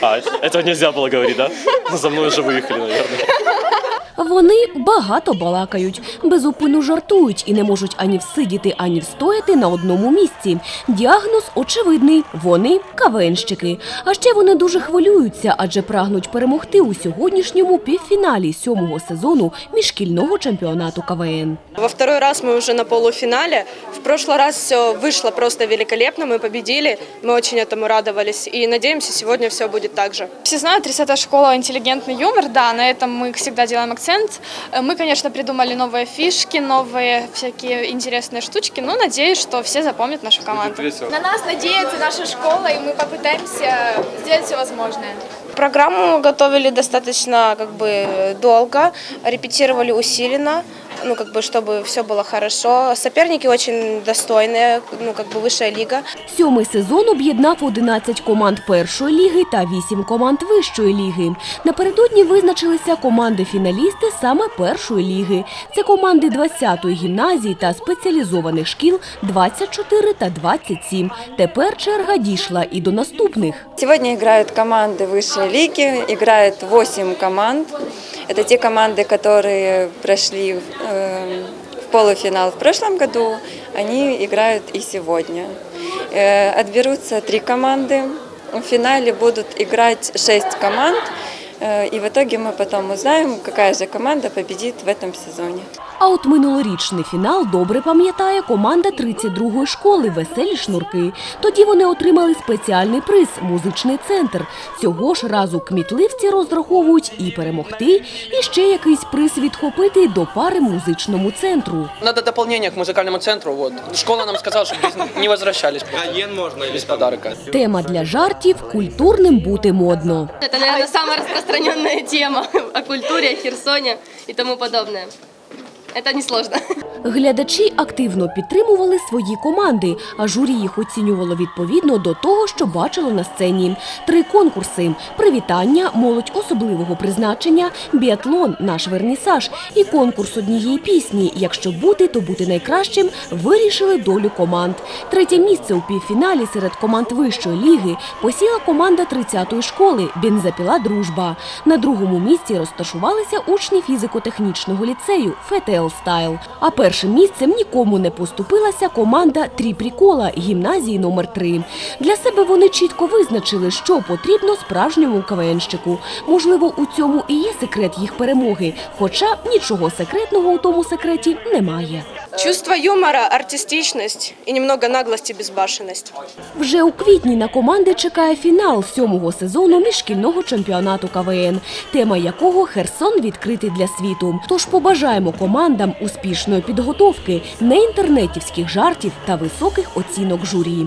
А, этого нельзя было говорить, да? Ну, За мной уже выехали, наверное. Вони багато балакають, безупину жартують і не можуть ані всидіти, ані встояти на одному місці. Діагноз очевидний – вони кавенщики. А ще вони дуже хвилюються, адже прагнуть перемогти у сьогоднішньому півфіналі сьомого сезону міжшкільного чемпіонату КВН. Во второй раз мы уже на полуфинале. В прошлый раз все вышло просто великолепно, мы победили, мы очень этому радовались и надеемся, сегодня все будет так же. Все знают, 30-я школа «Интеллигентный юмор», да, на этом мы всегда делаем акцент. Э, Мы, конечно, придумали новые фишки, новые всякие интересные штучки, но надеюсь, что все запомнят нашу команду. На нас надеется наша школа, и мы попытаемся сделать все возможное. Программу готовили достаточно как бы долго, репетировали усиленно, ну как бы чтобы все было хорошо. Соперники очень достойные, ну как бы высшая лига. Сьомий сезон об'єднав 11 команд першої ліги та 8 команд вищої ліги. Напередодні визначилися команди-фіналісти саме першої ліги. Це команди 20-ї гімназії та спеціалізованих шкіл 24 та 27. Тепер черга дійшла і до наступних. Сегодня играют команды высшей лиги, играет 8 команд. Это те команды, которые прошли э, в полуфинал в прошлом году, они играют и сегодня. Э, Отберутся три команды, в финале будут играть 6 команд, э, и в итоге мы потом узнаем, какая же команда победит в этом сезоне. А от минулорічний фінал добре пам'ятає команда 32-ї школи «Веселі шнурки». Тоді вони отримали спеціальний приз – музичний центр. Цього ж разу кмітливці розраховують і перемогти, і ще якийсь приз відхопити до пари музичному центру. Надо дополнение к музыкальному центру. Вот. Школа нам сказала, чтобы без- не возвращались. Ген можно Без подарка. Тема для жартів – культурним бути модно. Это, наверное, самая распространенная тема о культуре, о Херсоне и тому Это несложно. Глядачі активно підтримували свої команди, а журі їх оцінювало відповідно до того, що бачило на сцені. Три конкурси: привітання, молодь особливого призначення, біатлон, наш вернісаж і конкурс однієї пісні. Якщо бути, то бути найкращим, вирішили долю команд. Третє місце у півфіналі серед команд вищої ліги посіла команда 30-ї школи Бензапіла Дружба. На другому місці розташувалися учні фізико-технічного ліцею ФТЛ Стайл. А першим місцем нікому не поступилася команда Трі Прикола гімназії номер 3 Для себе вони чітко визначили, що потрібно справжньому КВНщику. Можливо, у цьому і є секрет їх перемоги, хоча нічого секретного у тому секреті немає. Чувство юмора, артистичность и немного наглости, безбашенность. Вже у квітні на команди чекає фінал сьомого сезону міжшкільного чемпіонату КВН, тема якого Херсон відкритий для світу. Тож побажаємо командам успішної підготовки, не інтернетівських жартів та високих оцінок журі.